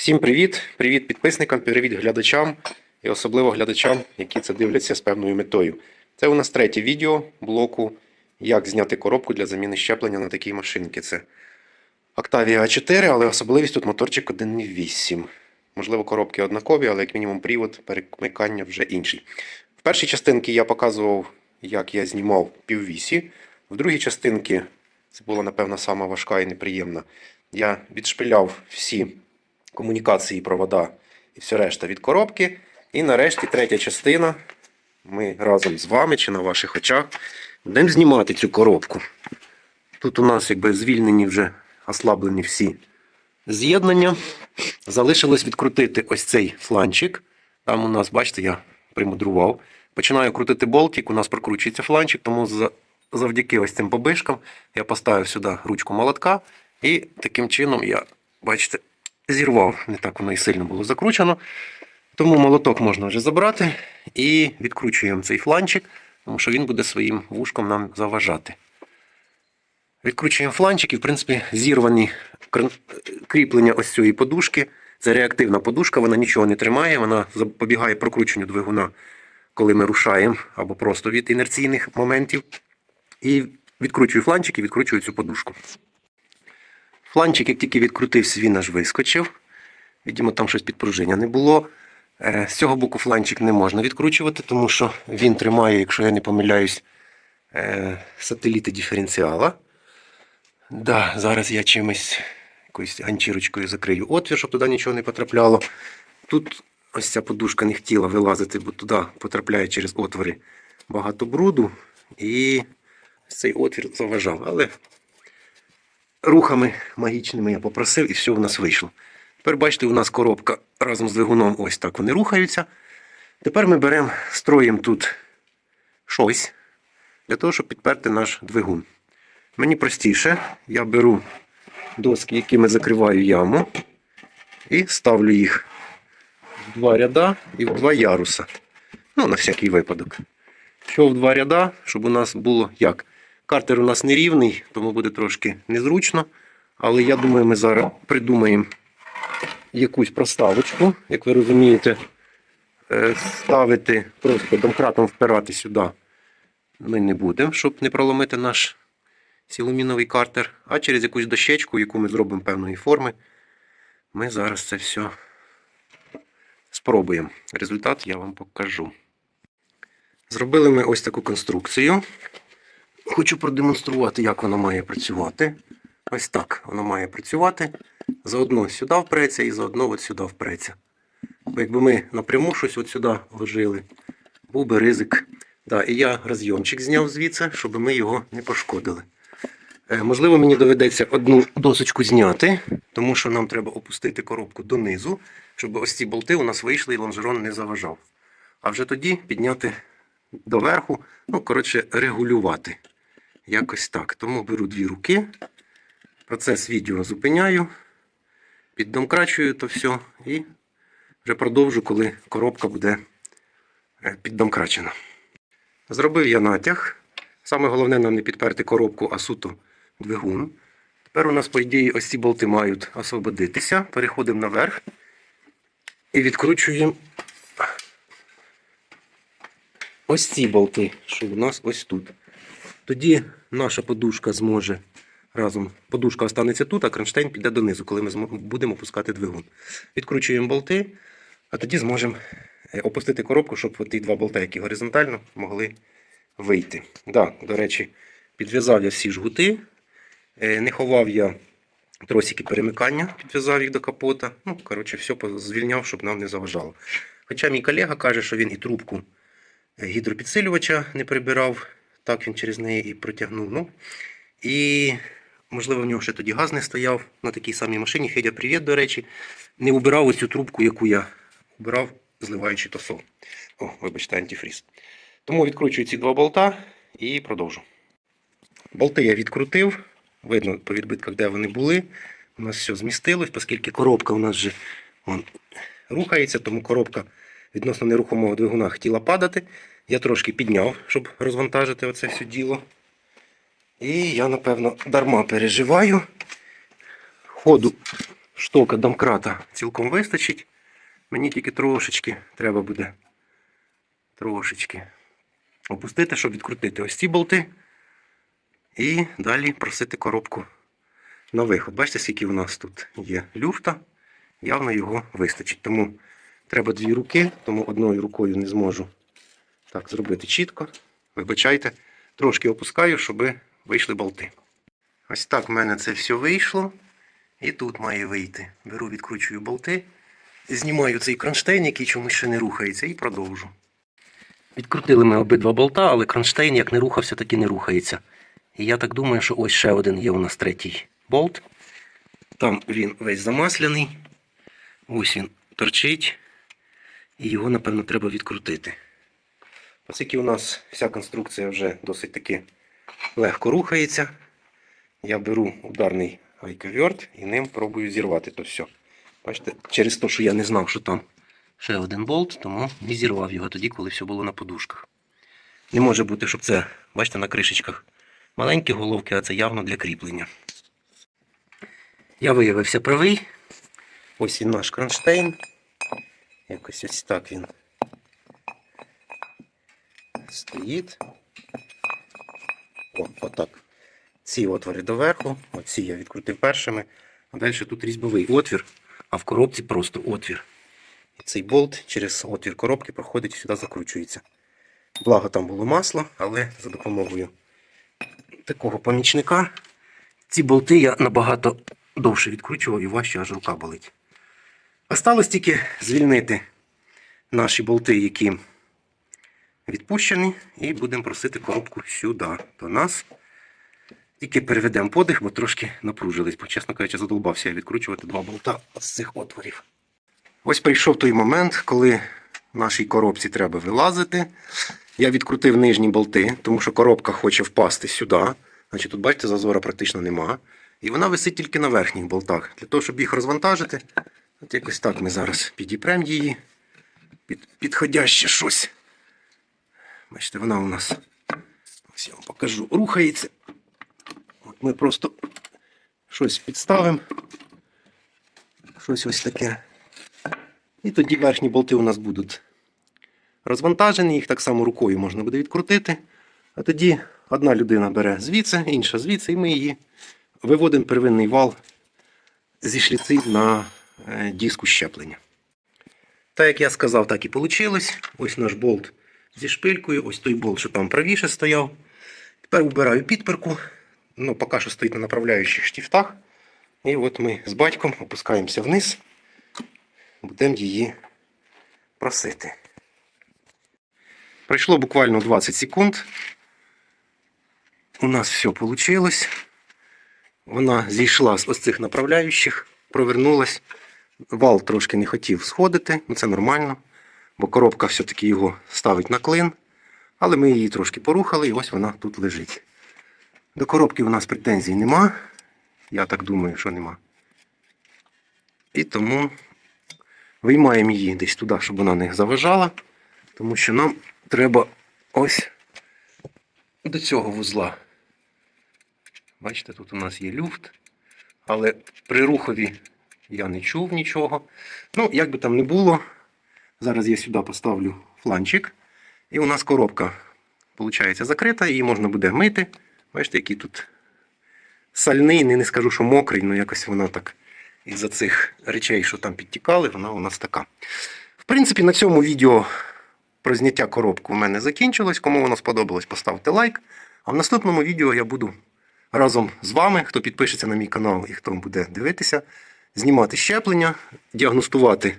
Всім привіт! Привіт підписникам, привіт глядачам і особливо глядачам, які це дивляться з певною метою. Це у нас третє відео блоку, як зняти коробку для заміни щеплення на такій машинці. Це Octavia A4, але особливість тут моторчик 1.8. Можливо, коробки однакові, але як мінімум привод перемикання вже інший. В першій частинці я показував, як я знімав піввісі. В другій частинці, це була, напевно, сама важка і неприємна. Я відшпиляв всі комунікації, провода і все решта від коробки. І нарешті третя частина. Ми разом з вами чи на ваших очах будемо знімати цю коробку. Тут у нас якби звільнені вже ослаблені всі з'єднання. Залишилось відкрутити ось цей фланчик. Там у нас, бачите, я примудрував. Починаю крутити болтик, у нас прокручується фланчик, тому завдяки ось цим побишкам я поставив сюди ручку молотка. І таким чином я, бачите, зірвав. Не так воно і сильно було закручено. Тому молоток можна вже забрати і відкручуємо цей фланчик, тому що він буде своїм вушком нам заважати. Відкручуємо фланчик і, в принципі, зірвані кріплення ось цієї подушки. Це реактивна подушка, вона нічого не тримає, вона запобігає прокрученню двигуна, коли ми рушаємо, або просто від інерційних моментів. І відкручую фланчик і відкручую цю подушку. Фланчик, як тільки відкрутився, він аж вискочив. Видимо, там щось підпружиння не було. Е, З цього боку фланчик не можна відкручувати, тому що він тримає, якщо я не помиляюсь, е, сателіти диференціала. Да, зараз я чимось якоюсь ганчірочкою закрию отвір, щоб туди нічого не потрапляло. Тут ось ця подушка не хотіла вилазити, бо туди потрапляє через отвори багато бруду. І цей отвір заважав. Але рухами магічними я попросив, і все в нас вийшло. Тепер бачите, у нас коробка разом з двигуном ось так вони рухаються. Тепер ми беремо, строїмо тут щось для того, щоб підперти наш двигун. Мені простіше, я беру доски, якими закриваю яму, і ставлю їх в два ряда і в два яруса. Ну, на всякий випадок. Що в два ряда, щоб у нас було як? Картер у нас нерівний, тому буде трошки незручно. Але я думаю, ми зараз придумаємо якусь проставочку, як ви розумієте, Е, ставити просто домкратом впирати сюди ми не будемо, щоб не проломити наш силуміновий картер, а через якусь дощечку, яку ми зробимо певної форми, ми зараз це все спробуємо. Результат я вам покажу. Зробили ми ось таку конструкцію. Хочу продемонструвати, як вона має працювати. Ось так воно має працювати. Заодно сюди впреться і заодно от сюди впреться. Бо якби ми напряму щось от сюди ложили, був би ризик. Да, і я розйомчик зняв звідси, щоб ми його не пошкодили. Е, можливо, мені доведеться одну досочку зняти, тому що нам треба опустити коробку донизу, щоб ось ці болти у нас вийшли і лонжерон не заважав. А вже тоді підняти доверху, ну, коротше, регулювати. Якось так. Тому беру дві руки, процес відео зупиняю, піддомкрачую то все і вже продовжу, коли коробка буде е, піддомкрачена. Зробив я натяг. Саме головне нам не підперти коробку, а суто двигун. Тепер у нас, по ідеї, ось ці болти мають освободитися. Переходимо наверх і відкручуємо ось ці болти, що у нас ось тут. Тоді наша подушка зможе разом. Подушка останеться тут, а кронштейн піде донизу, коли ми будемо опускати двигун. Відкручуємо болти, а тоді зможемо е, опустити коробку, щоб ті два болти, які горизонтально, могли вийти. Да, до речі, підв'язав я всі жгути. Е, Не ховав я тросики перемикання, підв'язав їх до капота. Ну, коротше, все звільняв, щоб нам не заважало. Хоча мій колега каже, що він і трубку е, гідропідсилювача не прибирав, так він через неї і протягнув. Ну, і, можливо, в нього ще тоді газ не стояв на такій самій машині. Федя, привіт, до речі. Не убирав оцю трубку, яку я убирав, зливаючи тосол. О, вибачте, антифріз. Тому відкручую ці два болта і продовжу. Болти я відкрутив. Видно по відбитках, де вони були. У нас все змістилось, оскільки коробка у нас вже вон, рухається, тому коробка відносно нерухомого двигуна хотіла падати. Я трошки підняв, щоб розвантажити оце все діло. І я, напевно, дарма переживаю. Ходу штока домкрата цілком вистачить. Мені тільки трошечки треба буде трошечки опустити, щоб відкрутити ось ці болти. І далі просити коробку на виход. Бачите, скільки у нас тут є люфта, явно його вистачить. Тому треба дві руки, тому одною рукою не зможу так зробити чітко. Вибачайте, трошки опускаю, щоб вийшли болти. Ось так в мене це все вийшло. І тут має вийти. Беру, відкручую болти, знімаю цей кронштейн, який чомусь ще не рухається, і продовжу. Відкрутили ми обидва болта, але кронштейн як не рухався, так і не рухається. І я так думаю, що ось ще один є у нас третій болт. Там він весь замасляний. Ось він торчить. І його, напевно, треба відкрутити. Оскільки у нас вся конструкція вже досить таки легко рухається, я беру ударний гайковерт і ним пробую зірвати то все. Бачите, через те, що я не знав, що там ще один болт, тому не зірвав його тоді, коли все було на подушках. Не може бути, щоб це, бачите, на кришечках маленькі головки, а це явно для кріплення. Я виявився правий. Ось він наш кронштейн. Якось ось так він стоїть. О, отак. Ці отвори доверху, оці я відкрутив першими, а далі тут різьбовий отвір, а в коробці просто отвір. І цей болт через отвір коробки проходить і сюди закручується. Благо там було масло, але за допомогою такого помічника ці болти я набагато довше відкручував і важче аж рука болить. Осталось тільки звільнити наші болти, які відпущені, і будемо просити коробку сюди до нас. Тільки переведемо подих, бо трошки напружились, бо, чесно кажучи, задолбався я відкручувати два болта з цих отворів. Ось прийшов той момент, коли нашій коробці треба вилазити. Я відкрутив нижні болти, тому що коробка хоче впасти сюди. Значить, тут, бачите, зазора практично нема. І вона висить тільки на верхніх болтах. Для того, щоб їх розвантажити, от якось так ми зараз підіпремо її. Під, підходяще щось. Бачите, вона у нас, ось я вам покажу, рухається. От ми просто щось підставимо. Щось ось таке. І тоді верхні болти у нас будуть розвантажені, їх так само рукою можна буде відкрутити. А тоді одна людина бере звідси, інша звідси, і ми її виводимо первинний вал зі шліци на диску щеплення. Так як я сказав, так і вийшло. Ось наш болт зі шпилькою, ось той болт, що там правіше стояв. Тепер вбираю підперку. Ну, поки що стоїть на направляючих штифтах. І от ми з батьком опускаємося вниз, будемо її просити. Пройшло буквально 20 секунд. У нас все вийшло. Вона зійшла з ось цих направляючих, провернулась. Вал трошки не хотів сходити, ну це нормально, бо коробка все-таки його ставить на клин. Але ми її трошки порухали і ось вона тут лежить. До коробки у нас претензій нема. Я так думаю, що нема. І тому виймаємо її десь туди, щоб вона не заважала. Тому що нам треба ось до цього вузла. Бачите, тут у нас є люфт, але при рухові я не чув нічого. Ну, як би там не було, зараз я сюди поставлю фланчик, і у нас коробка виходить закрита, її можна буде мити. Бачите, який тут сальний, не, скажу, що мокрий, але якось вона так із-за цих речей, що там підтікали, вона у нас така. В принципі, на цьому відео про зняття коробки у мене закінчилось. Кому воно сподобалось, поставте лайк. А в наступному відео я буду разом з вами, хто підпишеться на мій канал і хто буде дивитися, знімати щеплення, діагностувати,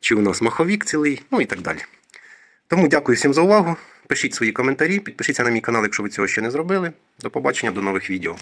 чи у нас маховік цілий, ну і так далі. Тому дякую всім за увагу. Пишіть свої коментарі, підпишіться на мій канал, якщо ви цього ще не зробили. До побачення, до нових відео.